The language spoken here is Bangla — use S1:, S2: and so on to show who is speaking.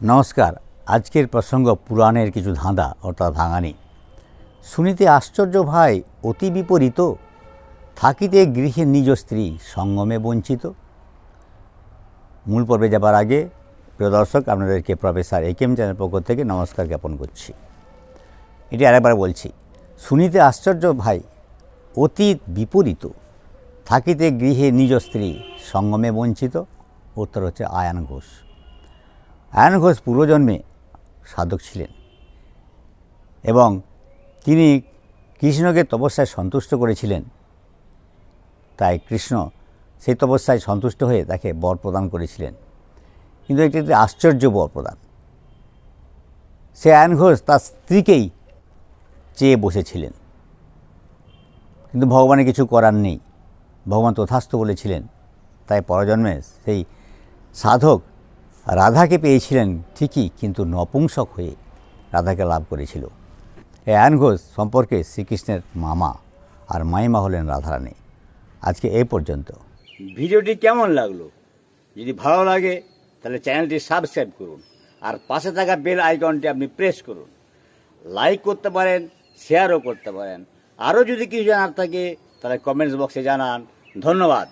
S1: নমস্কার, আজকের প্রসঙ্গ পুরাণের কিছু ধাঁধা, অর্থাৎ ভাঙানি। শুনিতে আশ্চর্য ভাই, অতি বিপরীত, থাকিতে গৃহে নিজ স্ত্রী সঙ্গমে বঞ্চিত। মূল পর্বে যাবার আগে, প্রিয় দর্শক, আপনাদেরকে প্রফেসর এ কেম চ্যানেল পক্ষ থেকে নমস্কার জ্ঞাপন করছি। এটি আরেকবার বলছি, শুনিতে আশ্চর্য ভাই অতীত বিপরীত, থাকিতে গৃহে নিজ স্ত্রী সঙ্গমে বঞ্চিত। উত্তর হচ্ছে আয়ান ঘোষ। আয়ন ঘোষ পূর্বজন্মে সাধক ছিলেন এবং তিনি কৃষ্ণকে তপস্যায় সন্তুষ্ট করেছিলেন। তাই কৃষ্ণ সেই তপস্যায় সন্তুষ্ট হয়ে তাকে বর প্রদান করেছিলেন। কিন্তু এটি একটি আশ্চর্য বর প্রদান। সে আয়ন ঘোষ তার স্ত্রীকেই চেয়ে বসেছিলেন। কিন্তু ভগবানের কিছু করার নেই। ভগবান তথাস্থ বলেছিলেন। তাই পরজন্মে সেই সাধক রাধাকে পেয়েছিলেন ঠিকই কিন্তু নপুংসক হয়ে রাধাকে লাভ করেছিল। আয়ন ঘোষ সম্পর্কে শ্রীকৃষ্ণের মামা আর মাইমা হলেন রাধারানী। আজকে এই পর্যন্ত।
S2: ভিডিওটি কেমন লাগল? যদি ভালো লাগে, তাহলে চ্যানেলটি সাবস্ক্রাইব করুন আর পাশে থাকা বেল আইকনটি আপনি প্রেস করুন। লাইক করতে পারেন, শেয়ারও করতে পারেন। আরও যদি কিছু জানার থাকে, তাহলে কমেন্টস বক্সে জানান। ধন্যবাদ।